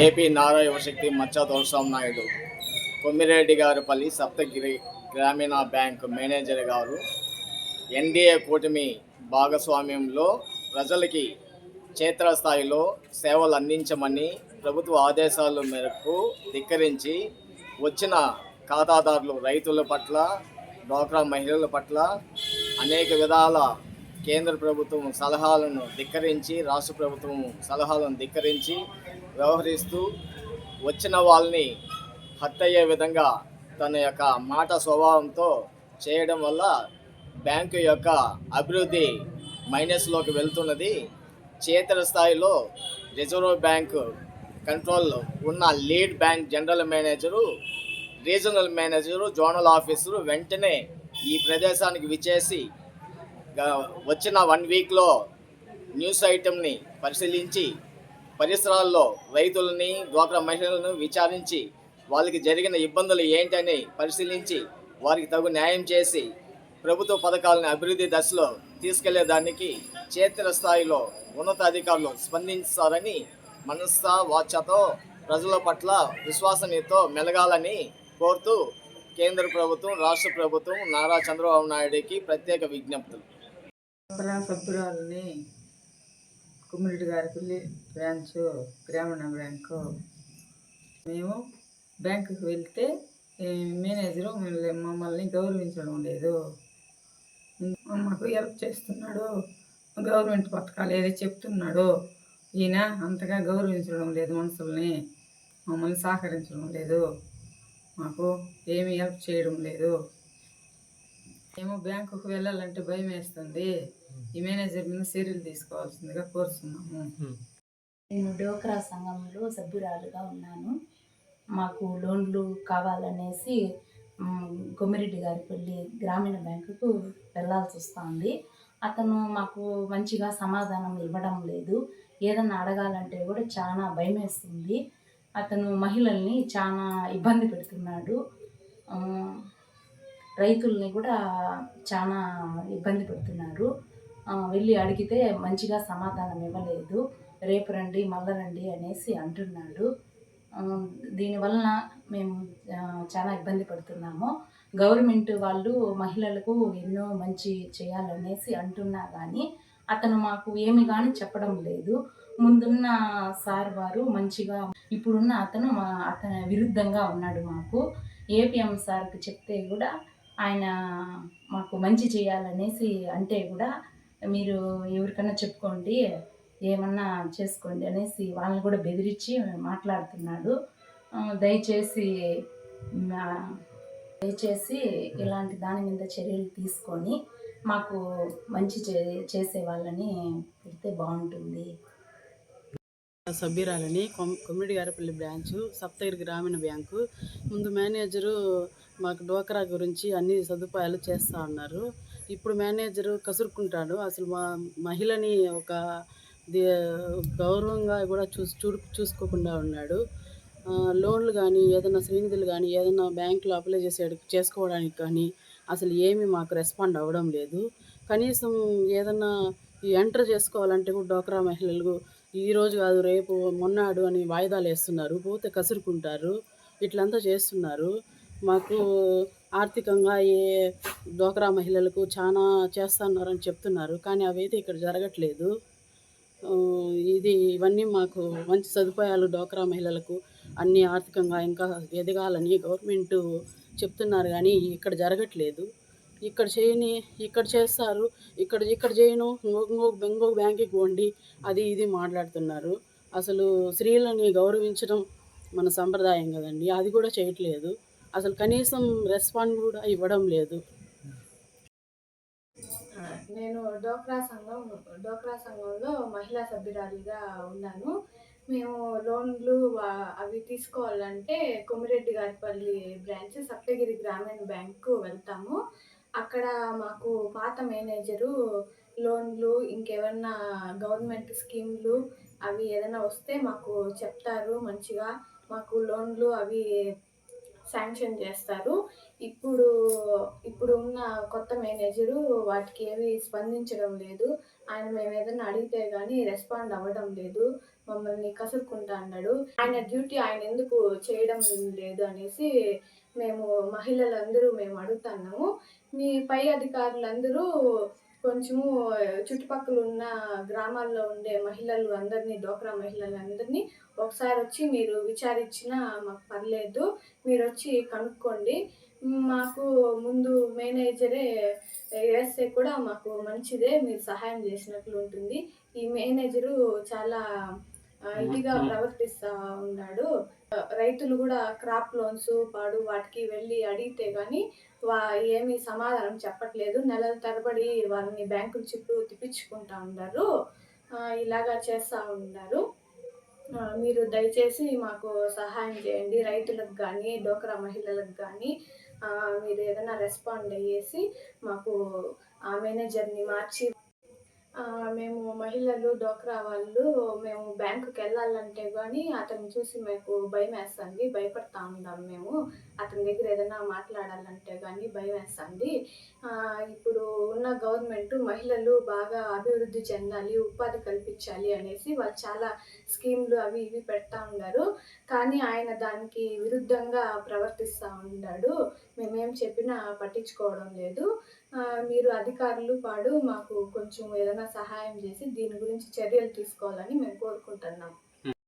AP Nara యువశక్తి మచ్చా తులసాం నాయుడు. కొమ్మిరెడ్డి గారిపల్లి సప్తగిరి గ్రామీణ bank manager గారు. NDA కూటమి భాగస్వామ్యంలో ప్రజలకి క్షేత్రస్థాయిలో సేవలు అందించమని ప్రభుత్వ ఆదేశాల మేరకు ధిక్కరించి వచ్చిన ఖాతాదారులు రైతుల పట్ల డ్వాక్రా మహిళల పట్ల అనేక విధాల కేంద్ర ప్రభుత్వం సలహాలను ధిక్కరించి రాష్ట్ర ప్రభుత్వం సలహాలను ధిక్కరించి వ్యవహరిస్తూ వచ్చిన వాళ్ళని హత్య అయ్యే విధంగా తన యొక్క మాట స్వభావంతో చేయడం వల్ల బ్యాంకు యొక్క అభివృద్ధి మైనస్లోకి వెళ్తున్నది. క్షేత్ర స్థాయిలో రిజర్వ్ బ్యాంకు కంట్రోల్ ఉన్న lead bank general manager regional manager zonal officer వెంటనే ఈ ప్రదేశానికి విచేసి వచ్చిన వన్ వీక్లో న్యూస్ ఐటెంని పరిశీలించి పరిసరాల్లో రైతులని డ్వాక్రా మహిళలను విచారించి వాళ్ళకి జరిగిన ఇబ్బందులు ఏంటని పరిశీలించి వారికి తగు న్యాయం చేసి ప్రభుత్వ పథకాలను అభివృద్ధి దశలో తీసుకెళ్ళేదానికి క్షేత్ర స్థాయిలో ఉన్నతాధికారులు స్పందించారని మనస్సా వాచతో ప్రజల పట్ల విశ్వాసనీయతో మెలగాలని కోరుతూ కేంద్ర ప్రభుత్వం రాష్ట్ర ప్రభుత్వం నారా చంద్రబాబు నాయుడికి ప్రత్యేక విజ్ఞప్తులు. కుమ్మిరెడ్డి గారికి బ్రాంచ్ గ్రామీణ బ్యాంకు. మేము బ్యాంకుకి వెళ్తే మేనేజరు మమ్మల్ని మమ్మల్ని గౌరవించడం లేదు. మాకు హెల్ప్ చేస్తున్నాడు. గవర్నమెంట్ పథకాలు ఏదో చెప్తున్నాడు. ఈయన అంతగా గౌరవించడం లేదు మనుషుల్ని. మమ్మల్ని సహకరించడం లేదు. మాకు ఏమీ హెల్ప్ చేయడం లేదు. ఏమో బ్యాంకుకు వెళ్ళాలంటే భయం వేస్తుంది. ఈ మేనేజర్ మీద చర్యలు తీసుకోవాల్సిందిగా కోరుతున్నాము. నేను డోక్రా సంఘంలో సభ్యురాలుగా ఉన్నాను. మాకు లోన్లు కావాలనేసి కొమ్మిరెడ్డి గారిపల్లి గ్రామీణ బ్యాంకుకు వెళ్ళాల్సి వస్తుంది. అతను మాకు మంచిగా సమాధానం ఇవ్వడం లేదు. ఏదన్నా అడగాలంటే కూడా చాలా భయం వేస్తుంది. అతను మహిళల్ని చాలా ఇబ్బంది పెడుతున్నాడు. రైతుల్ని కూడా చాలా ఇబ్బంది పెడుతున్నారు. వెళ్ళి అడిగితే మంచిగా సమాధానం ఇవ్వలేదు. రేపు రండి మళ్ళా రండి అనేసి అంటున్నాడు. దీనివలన మేము చాలా ఇబ్బంది పడుతున్నాము. గవర్నమెంట్ వాళ్ళు మహిళలకు ఎన్నో మంచి చేయాలనేసి అంటున్నా కానీ అతను మాకు ఏమి కానీ చెప్పడం లేదు. ముందున్న సార్ వారు మంచిగా ఇప్పుడున్న అతను మా అతని విరుద్ధంగా ఉన్నాడు మాకు. ఏపీఎం సార్కి చెప్తే కూడా ఆయన మాకు మంచి చేయాలనేసి అంటే కూడా మీరు ఎవరికన్నా చెప్పుకోండి ఏమన్నా చేసుకోండి అనేసి వాళ్ళని కూడా బెదిరించి మాట్లాడుతున్నాడు. దయచేసి దయచేసి ఇలాంటి దాని మీద చర్యలు తీసుకొని మాకు మంచి చే చేసే వాళ్ళని పెడితే బాగుంటుంది. సభ్యురాలని కొమ్మిడి గారిపల్లి బ్రాంచ్ సప్తగిరి గ్రామీణ బ్యాంకు. ముందు మేనేజరు మాకు డోకరా గురించి అన్ని సదుపాయాలు చేస్తూ ఉన్నారు. ఇప్పుడు మేనేజరు కసురుకుంటాడు. అసలు మా మహిళని ఒక గౌరవంగా కూడా చూసి చూ చూసుకోకుండా ఉన్నాడు. లోన్లు కానీ ఏదైనా శ్రీనిధులు కానీ ఏదైనా బ్యాంకులో అప్లై చేసే చేసుకోవడానికి కానీ అసలు ఏమీ మాకు రెస్పాండ్ అవ్వడం లేదు. కనీసం ఏదైనా ఎంటర్ చేసుకోవాలంటే కూడా డోక్రా మహిళలు ఈరోజు కాదు రేపు మొన్నాడు అని వాయిదాలు వేస్తున్నారు. పోతే కసురుకుంటారు. ఇట్లంతా చేస్తున్నారు. మాకు ఆర్థికంగా ఏ డోక్రా మహిళలకు చాలా చేస్తున్నారని చెప్తున్నారు. కానీ అవైతే ఇక్కడ జరగట్లేదు. ఇది ఇవన్నీ మాకు మంచి సదుపాయాలు డోక్రా మహిళలకు అన్ని ఆర్థికంగా ఇంకా ఎదగాలని గవర్నమెంట్ చెప్తున్నారు కానీ ఇక్కడ జరగట్లేదు. ఇక్కడ చేయని ఇక్కడ చేస్తారు ఇక్కడ ఇక్కడ చేయను ఇంకొక ఇంకొక బ్యాంక్కి బ్యాంకుకి పోండి అది ఇది మాట్లాడుతున్నారు. అసలు స్త్రీలని గౌరవించడం మన సంప్రదాయం కదండి అది కూడా చేయట్లేదు. అసలు కనీసం రెస్పాండ్ కూడా ఇవ్వడం లేదు. నేను డోక్రా సంఘం డోక్రా సంఘంలో మహిళా సభ్యురాలిగా ఉన్నాను. మేము లోన్లు అవి తీసుకోవాలంటే కొమిరెడ్డి గారిపల్లి బ్రాంచ్ సప్తగిరి గ్రామీణ బ్యాంకు వెళ్తాము. అక్కడ మాకు పాత మేనేజరు లోన్లు ఇంకేమన్నా గవర్నమెంట్ స్కీమ్లు అవి ఏదైనా వస్తే మాకు చెప్తారు మంచిగా. మాకు లోన్లు అవి శాంక్షన్ చేస్తారు. ఇప్పుడు ఇప్పుడు ఉన్న కొత్త మేనేజరు వాటికి ఏవి స్పందించడం లేదు. ఆయన మేము ఏదైనా అడిగితే కానీ రెస్పాండ్ అవ్వడం లేదు. మమ్మల్ని కసురుకుంటా అన్నాడు. ఆయన డ్యూటీ ఆయన ఎందుకు చేయడం లేదు అనేసి మేము మహిళలందరూ మేము అడుగుతున్నాము మీ పై అధికారులందరూ కొంచెము చుట్టుపక్కల ఉన్న గ్రామాల్లో ఉండే మహిళలు అందరినీ డోక్రా మహిళలందరినీ ఒకసారి వచ్చి మీరు విచారించినా మాకు పర్లేదు. మీరు వచ్చి కనుక్కోండి. మాకు ముందు మేనేజరే వేస్తే కూడా మాకు మంచిదే మీరు సహాయం చేసినట్లు ఉంటుంది. ఈ మేనేజరు చాలా ఇదిగా ప్రవర్తిస్తూ ఉన్నాడు. రైతులు కూడా క్రాప్ లోన్స్ పాడు వాటికి వెళ్ళి అడిగితే కానీ వా ఏమీ సమాధానం చెప్పట్లేదు. నెలల తరబడి వాళ్ళని బ్యాంకుల చుట్టూ తిప్పించుకుంటా ఉన్నారు ఇలాగా చేస్తూ ఉన్నారు మీరు దయచేసి మాకు సహాయం చేయండి. రైతులకు కానీ డోక్రా మహిళలకు కానీ మీరు ఏదైనా రెస్పాండ్ అయ్యేసి మాకు ఆ మేనేజర్ని మార్చి మేము మహిళలు డోక్రా వాళ్ళు మేము బ్యాంకుకి వెళ్ళాలంటే కానీ అతన్ని చూసి మాకు భయం వేస్తుంది భయపడతా ఉందాం మేము. అతని దగ్గర ఏదైనా మాట్లాడాలంటే కానీ భయం వేస్తుంది ఇప్పుడు ఉన్న గవర్నమెంట్ మహిళలు బాగా అభివృద్ధి చెందాలి ఉపాధి కల్పించాలి అనేసి వాళ్ళు చాలా స్కీమ్లు అవి ఇవి పెడతా ఉన్నారు కానీ ఆయన దానికి విరుద్ధంగా ప్రవర్తిస్తూ ఉన్నాడు మేమేం చెప్పినా పట్టించుకోవడం లేదు. మీరు అధికారులు పాడు మాకు కొంచెం ఏదైనా సహాయం చేసి దీని గురించి చర్యలు తీసుకోవాలని మేము కోరుకుంటున్నాం.